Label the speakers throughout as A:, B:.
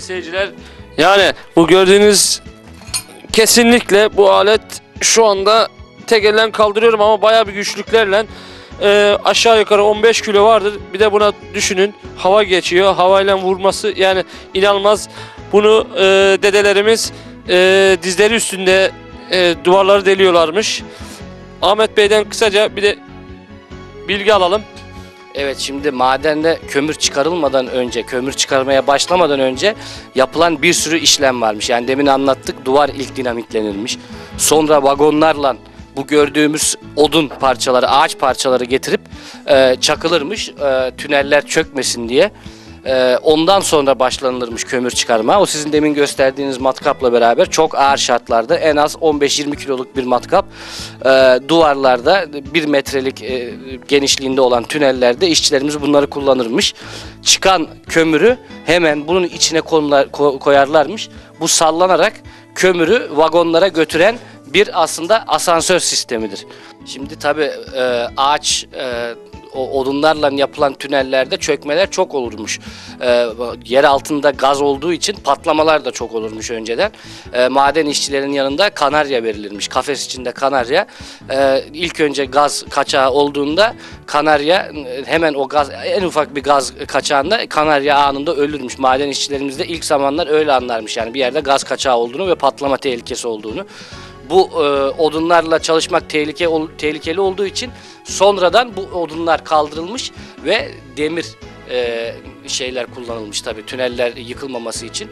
A: sevgili seyirciler. Yani bu gördüğünüz kesinlikle bu alet şu anda tek elden kaldırıyorum ama bayağı bir güçlüklerle e, aşağı yukarı 15 kilo vardır. Bir de buna düşünün hava geçiyor. Havayla vurması yani inanılmaz. Bunu e, dedelerimiz e, dizleri üstünde e, duvarları deliyorlarmış. Ahmet Bey'den kısaca bir de bilgi alalım.
B: Evet şimdi madende kömür çıkarılmadan önce, kömür çıkarmaya başlamadan önce yapılan bir sürü işlem varmış. Yani demin anlattık duvar ilk dinamitlenirmiş. Sonra vagonlarla bu gördüğümüz odun parçaları, ağaç parçaları getirip e, çakılırmış e, tüneller çökmesin diye. E, ondan sonra başlanılırmış kömür çıkarma. O sizin demin gösterdiğiniz matkapla beraber çok ağır şartlarda en az 15-20 kiloluk bir matkap e, duvarlarda bir metrelik e, genişliğinde olan tünellerde işçilerimiz bunları kullanırmış. Çıkan kömürü hemen bunun içine koyarlarmış. Bu sallanarak kömürü vagonlara götüren bir aslında asansör sistemidir. Şimdi tabi ağaç e, odunlarla yapılan tünellerde çökmeler çok olurmuş. E, yer altında gaz olduğu için patlamalar da çok olurmuş önceden. E, maden işçilerin yanında kanarya verilirmiş. Kafes içinde kanarya. E, ilk önce gaz kaçağı olduğunda kanarya hemen o gaz en ufak bir gaz kaçağında kanarya anında ölürmüş. Maden işçilerimiz de ilk zamanlar öyle anlarmış. Yani bir yerde gaz kaçağı olduğunu ve patlama tehlikesi olduğunu bu e, odunlarla çalışmak tehlike ol- tehlikeli olduğu için sonradan bu odunlar kaldırılmış ve demir e, şeyler kullanılmış tabii tüneller yıkılmaması için.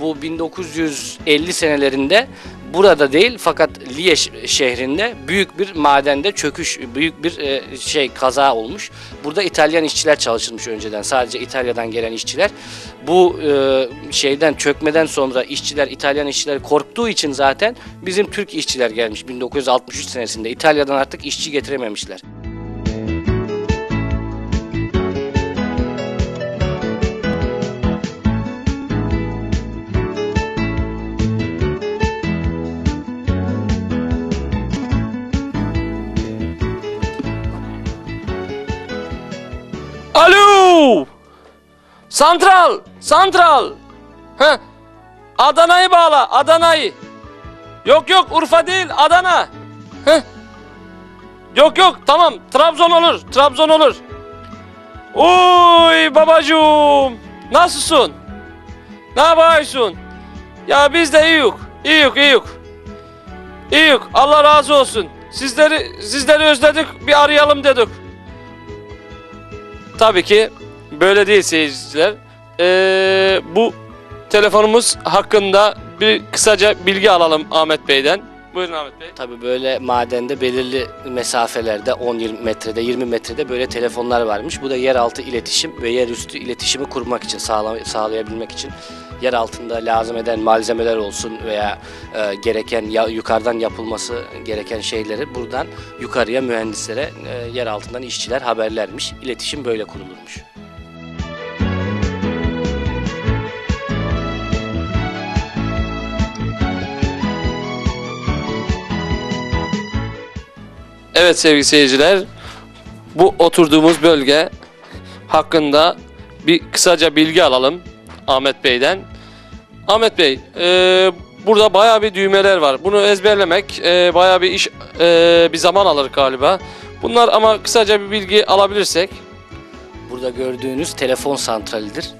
B: Bu 1950 senelerinde burada değil fakat Liège şehrinde büyük bir madende çöküş, büyük bir e, şey kaza olmuş. Burada İtalyan işçiler çalışılmış önceden. Sadece İtalya'dan gelen işçiler. Bu e, şeyden çökmeden sonra işçiler, İtalyan işçiler korktuğu için zaten bizim Türk işçiler gelmiş 1963 senesinde. İtalya'dan artık işçi getirememişler.
A: Santral! Santral! Heh. Adana'yı bağla, Adana'yı. Yok yok Urfa değil, Adana. Heh. Yok yok tamam Trabzon olur, Trabzon olur. Oy babacığım, nasılsın? Ne yapıyorsun? Ya biz de iyiyiz, iyiyiz, iyiyiz. İyiyiz, Allah razı olsun. Sizleri sizleri özledik, bir arayalım dedik. Tabii ki böyle değil seyirciler. Ee, bu telefonumuz hakkında bir kısaca bilgi alalım Ahmet Bey'den. Buyurun Ahmet Bey.
B: Tabii böyle madende belirli mesafelerde 10-20 metrede 20 metrede böyle telefonlar varmış. Bu da yeraltı iletişim ve yerüstü iletişimi kurmak için sağla- sağlayabilmek için yer altında lazım eden malzemeler olsun veya e, gereken ya, yukarıdan yapılması gereken şeyleri buradan yukarıya mühendislere e, yer altından işçiler haberlermiş. İletişim böyle kurulurmuş.
A: Evet sevgili seyirciler. Bu oturduğumuz bölge hakkında bir kısaca bilgi alalım Ahmet Bey'den. Ahmet Bey, e, burada bayağı bir düğmeler var. Bunu ezberlemek e, bayağı bir iş, e, bir zaman alır galiba. Bunlar ama kısaca bir bilgi alabilirsek.
B: Burada gördüğünüz telefon santralidir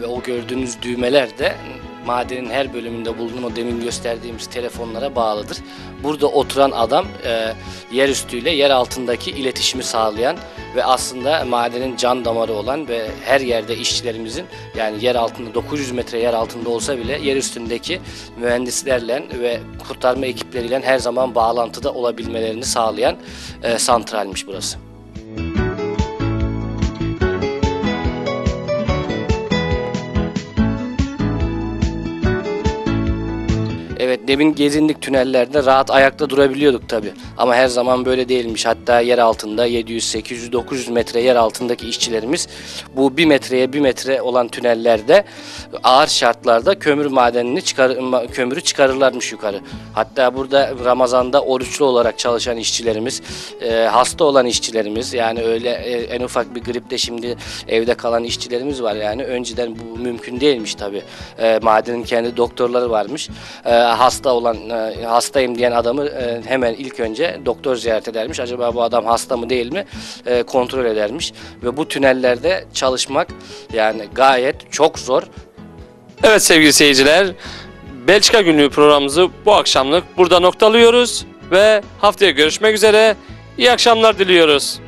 B: ve o gördüğünüz düğmeler de madenin her bölümünde bulunan o demin gösterdiğimiz telefonlara bağlıdır. Burada oturan adam e, yer üstüyle yer altındaki iletişimi sağlayan ve aslında madenin can damarı olan ve her yerde işçilerimizin yani yer altında 900 metre yer altında olsa bile yer üstündeki mühendislerle ve kurtarma ekipleriyle her zaman bağlantıda olabilmelerini sağlayan e, santralmiş burası. Evet demin gezindik tünellerde rahat ayakta durabiliyorduk tabi. Ama her zaman böyle değilmiş. Hatta yer altında 700, 800, 900 metre yer altındaki işçilerimiz bu 1 metreye 1 metre olan tünellerde ağır şartlarda kömür madenini çıkar, kömürü çıkarırlarmış yukarı. Hatta burada Ramazan'da oruçlu olarak çalışan işçilerimiz, e, hasta olan işçilerimiz yani öyle e, en ufak bir gripte şimdi evde kalan işçilerimiz var yani önceden bu mümkün değilmiş tabi. E, madenin kendi doktorları varmış. Hasta olan e, hastayım diyen adamı e, hemen ilk önce doktor ziyaret edermiş. Acaba bu adam hasta mı değil mi E, kontrol edermiş ve bu tünellerde çalışmak yani gayet çok zor.
A: Evet sevgili seyirciler, Belçika Günlüğü programımızı bu akşamlık burada noktalıyoruz ve haftaya görüşmek üzere. İyi akşamlar diliyoruz.